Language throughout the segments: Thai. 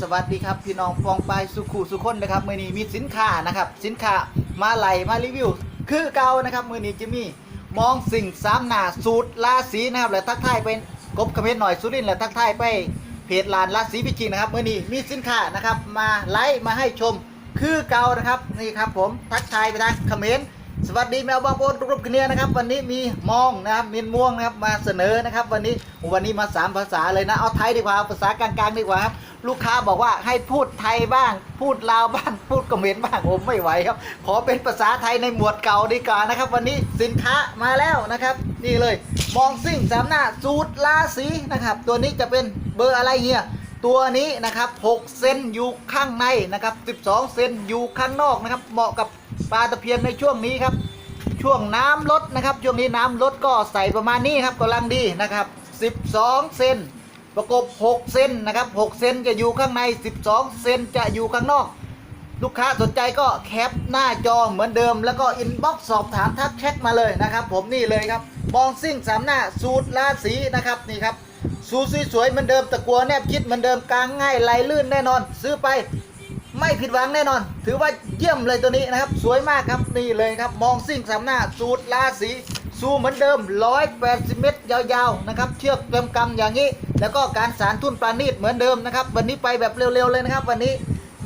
สวัสดีครับพี่น้องฟองไปสุขุสุคนนะครับมือนี้มีสินค้านะครับสินค้ามาไหลมารีวิว คือเก่านะครับมือนี้จะมีมองสิ่งสามหนาสูตรราศีนะครับและทักทายเป็นกบคอมเมนต์หน่อยสุรินและทักทายไปเพจลานราศีพิจิกนะครับมือนี้มีสินค้านะครับมาไลฟ์มาให้ชมคือเก่านะครับนี่ครับผมทักทายไปทางคอมเมนต์สวัสดีแมวบางโบนรูปกันเนี่ยนะครับ วันนี้มีมองนะครับมินม่วงนะครับมาเสนอนะครับ วันนี้วันนี้มาสามภาษาเลยนะเอาไทยดีกว่าภาษากลางๆดีกว่าครับ ลูกค้าบอกว่าให้พูดไทยบ้าง พูดลาวบ้าง พูดเขมรบ้างผมไม่ไหวครับ ขอเป็นภาษาไทยในหมวดเก่าดีกว่านะครับ วันนี้สินค้ามาแล้วนะครับ นี่เลยมองซิ่งสามหน้าสูตรราศีนะครับ ตัวนี้จะเป็นเบอร์อะไรเฮียตัวนี้นะครับ 6 เซนอยู่ข้างในนะครับ 12 เซนอยู่ข้างนอกนะครับ เหมาะกับปลาตะเพียนในช่วงนี้ครับ ช่วงน้ำลดนะครับ ช่วงนี้น้ำลดก็ใส่ประมาณนี้ครับกำลังดีนะครับ 12 เซน ประกบ 6เซนนะครับ 6เซนจะอยู่ข้างใน 12เซนจะอยู่ข้างนอก ลูกค้าสนใจก็แคปหน้าจอเหมือนเดิม แล้วก็อินบ็อกซ์สอบถามทักแชทมาเลยนะครับ ผมนี่เลยครับมองซิ่งสามหน้าสูตรราศีนะครับนี่ครับสูตรสวยๆเหมือนเดิมตะกัวแนบคิดเหมือนเดิมกลางง่ายไหลลื่นแน่นอน ซื้อไปไม่ผิดหวังแน่นอน ถือว่าเยี่ยมเลยตัวนี้นะครับ สวยมากครับนี่เลยครับ มองซิ่งสามหน้าสูตรราศีสูเหมือนเดิม 180 เมตรยาวๆนะครับ เชือกเต็มกำอย่างนี้ แล้วก็การสารทุ่นปราณีตเหมือนเดิมนะครับ วันนี้ไปแบบเร็วๆเลยนะครับ วันนี้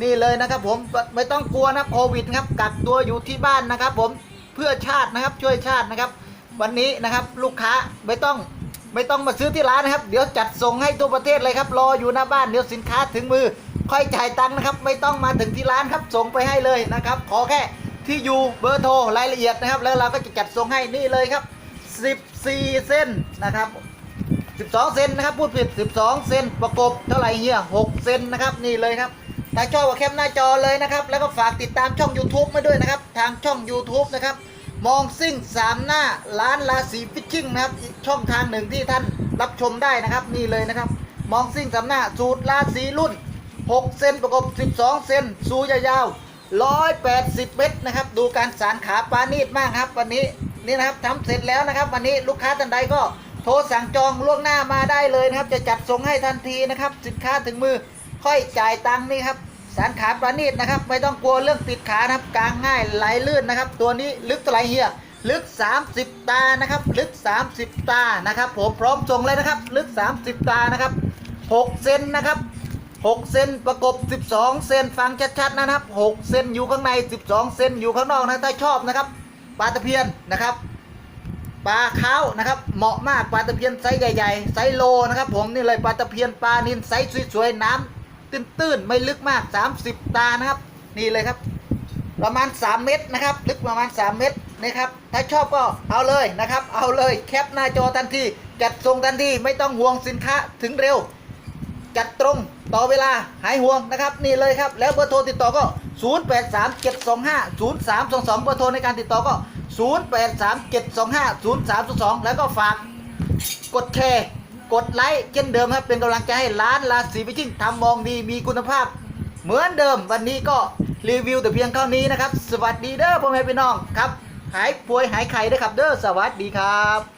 นี่เลยนะครับ ผมไม่ต้องกลัวนะโควิดครับกักตัวอยู่ที่บ้านนะครับ ผมเพื่อชาตินะครับช่วยชาตินะครับ วันนี้นะครับลูกค้าไม่ต้องไม่ต้องมาซื้อที่ร้านนะครับ เดี๋ยวจัดส่งให้ทั่วประเทศเลยครับ รออยู่หน้าบ้านเดี๋ยวสินค้าถึงมือ ค่อยจ่ายตังค์นะครับ ไม่ต้องมาถึงที่ร้านครับส่งไปให้เลยนะครับ ขอแค่ที่อยู่เบอร์โทรรายละเอียดนะครับ แล้วเราก็จะจัดส่งให้นี่เลยครับ 14 เส้นนะครับ 12 เซนนะครับพูดผิด 12 เซนประกบเท่าไหร่เฮีย6เซนนะครับนี่เลยครับถ้าชอบก็แคปหน้าจอเลยนะครับ แล้วก็ฝากติดตามช่อง YouTube มาด้วยนะครับ ทางช่อง YouTube นะครับ มองซิ่งสามหน้าร้านราศีฟิชชิ่งนะครับอีกช่องทางหนึ่งที่ท่านรับชมได้นะครับ นี่เลยนะครับ มองซิ่งสามหน้าสูตรราศีรุ่น 6 เซนประกบ 12 เซนสูยาวๆ180 เมตรนะครับ ดูการสารขาปานีดมากครับ วันนี้นี่นะครับทำเสร็จแล้วนะครับ วันนี้ลูกค้าท่านใดก็ โทรสั่งจองล่วงหน้ามาได้เลยนะครับ จะจัดส่งให้ทันทีนะครับ สินค้าถึงมือค่อยจ่ายตังค์นี่ครับสารขาประณีตนะครับ ไม่ต้องกลัวเรื่องติดขานะครับกลางง่ายไหลลื่นนะครับ ตัวนี้ลึกเท่าไหร่เฮียลึก 30 ตานะครับ ลึก 30 ตานะครับ ผมพร้อมส่งเลยนะครับ ลึก 30 ตานะครับ 6 เซนนะครับ 6 เซนประกบ 12 เซนฟังชัดๆนะครับ 6 เซนอยู่ข้างใน 12 เซนอยู่ข้างนอกนะถ้าชอบนะครับปลาตะเพียนนะครับ ปลาเขานะครับ เหมาะมากปลาตะเพียนไซส์ใหญ่ๆไซส์โลนะครับ ผมนี่เลยปลาตะเพียนปลานินไซส์สวยๆน้ำตื้นๆไม่ลึกมาก 30 ตานะครับ นี่เลยครับ ประมาณ 3 เมตรนะครับ ลึกประมาณ 3 เมตรนะครับ ถ้าชอบก็เอาเลยนะครับ เอาเลยแคปหน้าจอทันทีจัดส่งทันทีไม่ต้องห่วงสินค้าถึงเร็ว จัดตรงต่อเวลาหายห่วงนะครับ นี่เลยครับ แล้วเบอร์โทรติดต่อก็ 0837250322เบอร์โทรในการติดต่อก็ 0837250322 แล้วก็ฝากกดแชร์กดไลค์เช่นเดิมครับ เป็นกำลังใจให้ร้านราศีพิชิ่งทำมองดีมีคุณภาพ เหมือนเดิมวันนี้ก็รีวิวแต่เพียงเท่านี้นะครับ สวัสดีเด้อพ่อแม่พี่น้องครับ หายป่วยหายไข้ด้ครับเด้อสวัสดีครับ